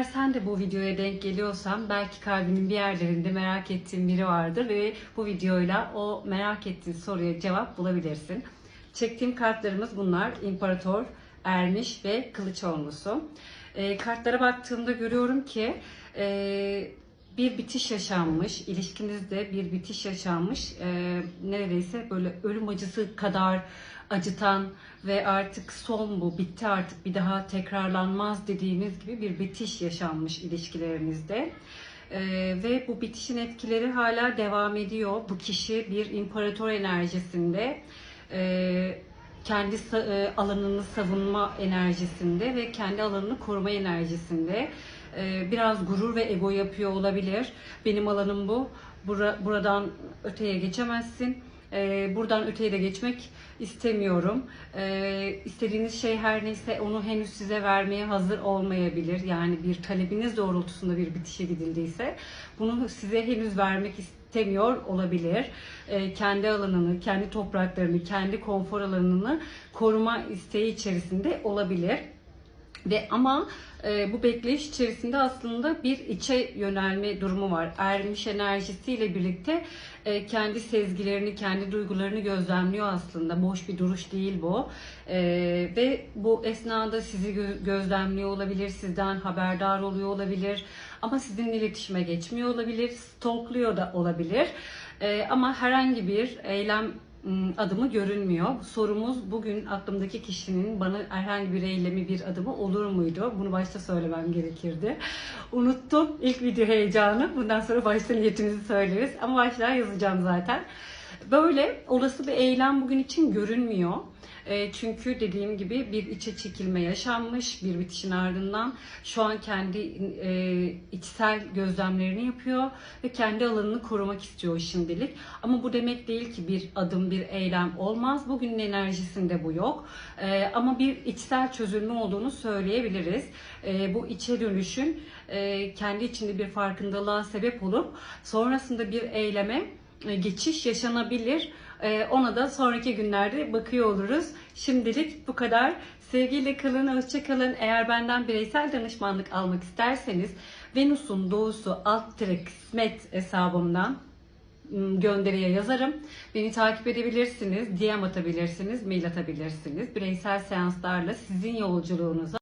Eğer sen de bu videoya denk geliyorsan belki kalbinin bir yerlerinde merak ettiğin biri vardır ve bu videoyla o merak ettiğin soruya cevap bulabilirsin. Çektiğim kartlarımız bunlar. İmparator, Ermiş ve Kılıçoğlu'su. E, kartlara baktığımda görüyorum ki e, bir bitiş yaşanmış, ilişkinizde bir bitiş yaşanmış. E, neredeyse böyle ölüm acısı kadar acıtan ve artık son bu, bitti artık bir daha tekrarlanmaz dediğimiz gibi bir bitiş yaşanmış ilişkilerinizde. Ee, ve bu bitişin etkileri hala devam ediyor. Bu kişi bir imparator enerjisinde, e, kendi e, alanını savunma enerjisinde ve kendi alanını koruma enerjisinde. Ee, biraz gurur ve ego yapıyor olabilir. Benim alanım bu. Bura- buradan öteye geçemezsin. Ee, buradan öteye de geçmek istemiyorum. Ee, istediğiniz şey her neyse onu henüz size vermeye hazır olmayabilir. Yani bir talebiniz doğrultusunda bir bitişe gidildiyse bunu size henüz vermek istemiyor olabilir. Kendi alanını, kendi topraklarını, kendi konfor alanını koruma isteği içerisinde olabilir. Ve ama e, bu bekleyiş içerisinde aslında bir içe yönelme durumu var. Ermiş enerjisiyle birlikte e, kendi sezgilerini, kendi duygularını gözlemliyor aslında. Boş bir duruş değil bu. E, ve bu esnada sizi gö- gözlemliyor olabilir, sizden haberdar oluyor olabilir. Ama sizinle iletişime geçmiyor olabilir, stalkluyor da olabilir. E, ama herhangi bir eylem adımı görünmüyor. Sorumuz bugün aklımdaki kişinin bana herhangi bir eylemi, bir adımı olur muydu? Bunu başta söylemem gerekirdi. Unuttum ilk video heyecanı. Bundan sonra başta niyetimizi söyleriz. Ama başlığa yazacağım zaten. Böyle olası bir eylem bugün için görünmüyor. E, çünkü dediğim gibi bir içe çekilme yaşanmış bir bitişin ardından şu an kendi e, içsel gözlemlerini yapıyor ve kendi alanını korumak istiyor şimdilik. Ama bu demek değil ki bir adım bir eylem olmaz. Bugünün enerjisinde bu yok. E, ama bir içsel çözülme olduğunu söyleyebiliriz. E, bu içe dönüşün e, kendi içinde bir farkındalığa sebep olup sonrasında bir eyleme geçiş yaşanabilir. E, Ona da sonraki günlerde bakıyor oluruz. Şimdilik bu kadar. Sevgiyle kalın, hoşça kalın. Eğer benden bireysel danışmanlık almak isterseniz Venüs'un doğusu alt tire kısmet hesabımdan gönderiye yazarım. Beni takip edebilirsiniz, DM atabilirsiniz, mail atabilirsiniz. Bireysel seanslarla sizin yolculuğunuza